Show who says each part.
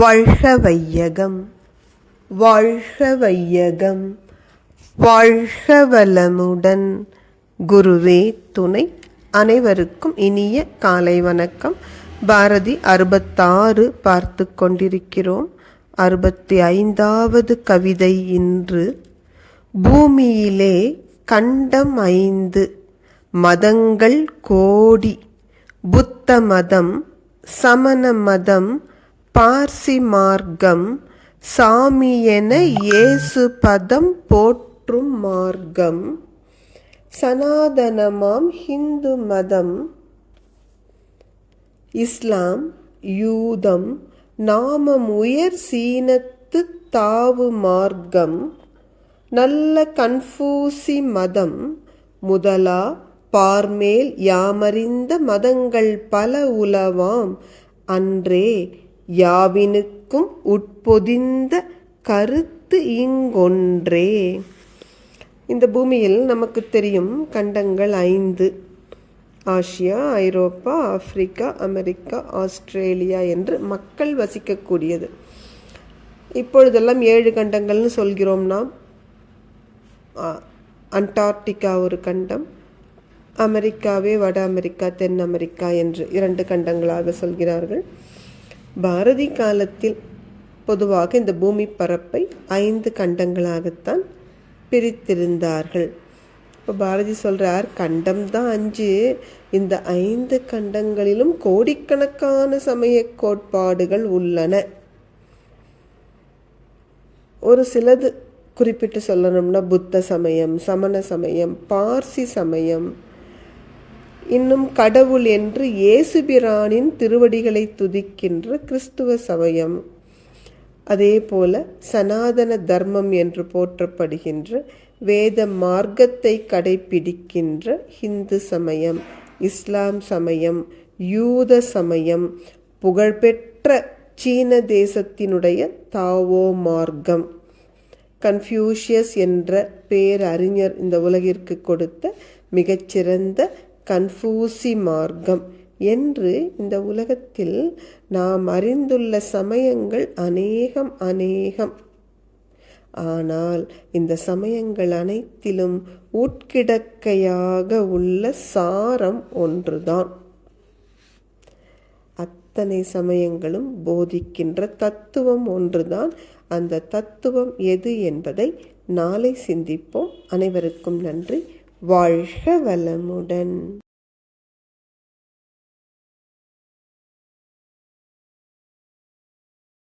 Speaker 1: வாழ்க வையகம் வாழ்க வையகம் வாழ்க வளமுடன் குருவே துணை. அனைவருக்கும் இனிய காலை வணக்கம். பாரதி அறுபத்தாறு பார்த்து கொண்டிருக்கிறோம். அறுபத்தி ஐந்தாவது கவிதை இன்று. பூமியிலே கண்டம் ஐந்து மதங்கள் கோடி. புத்த மதம் சமண மதம் பார்சி மார்க்கம் சாமி என இயேசு பதம் போற்றும் மார்க்கம். சனாதனமாம் ஹிந்து மதம். இஸ்லாம் யூதம் நாமம் உயர் சீனத்து தாவு மார்க்கம். நல்ல கன்ஃபூசி மதம். முதலா பார்மேல் யாமறிந்த மதங்கள் பல உலவாம். அன்றே யாவினுக்கும் உட்பொதிந்த கருத்து இங்கொன்றே. இந்த பூமியில் நமக்கு தெரியும் கண்டங்கள் ஐந்து. ஆசியா ஐரோப்பா ஆப்பிரிக்கா அமெரிக்கா ஆஸ்திரேலியா என்று மக்கள் வசிக்கக்கூடியது. இப்பொழுதெல்லாம் ஏழு கண்டங்கள்னு சொல்கிறோம் நாம். அண்டார்டிகா ஒரு கண்டம் அமெரிக்காவே வட அமெரிக்கா தென் அமெரிக்கா என்று இரண்டு கண்டங்களாக சொல்கிறார்கள். பாரதி காலத்தில் பொதுவாக இந்த பூமி பரப்பை ஐந்து கண்டங்களாகத்தான் பிரித்திருந்தார்கள். இப்போ பாரதி சொல்கிறார் கண்டம் தான் அஞ்சு. இந்த ஐந்து கண்டங்களிலும் கோடிக்கணக்கான சமய கோட்பாடுகள் உள்ளன. ஒரு சிலது குறிப்பிட்டு சொல்லணும்னா புத்த சமயம் சமண சமயம் பார்சி சமயம் இன்னும் கடவுள் என்று இயேசுபிரானின் திருவடிகளை துதிக்கின்ற கிறிஸ்துவ சமயம். அதே போல சனாதன தர்மம் என்று போற்றப்படுகின்ற வேத மார்க்கத்தை கடைபிடிக்கின்ற ஹிந்து சமயம் இஸ்லாம் சமயம் யூத சமயம் புகழ்பெற்ற சீன தேசத்தினுடைய தாவோ மார்க்கம். கன்ஃபியூஷியஸ் என்ற பேரறிஞர் இந்த உலகிற்கு கொடுத்த மிகச்சிறந்த கன்ஃபூசி மார்க்கம் என்று இந்த உலகத்தில் நாம் அறிந்துள்ள சமயங்கள் அநேகம் அநேகம். ஆனால் இந்த சமயங்கள் அனைத்திலும் உட்கிடக்கையாக உள்ள சாரம் ஒன்றுதான். அத்தனை சமயங்களும் போதிக்கின்ற தத்துவம் ஒன்றுதான். அந்த தத்துவம் எது என்பதை நாளை சிந்திப்போம். அனைவருக்கும் நன்றி. வாழ்க வளமுடன்.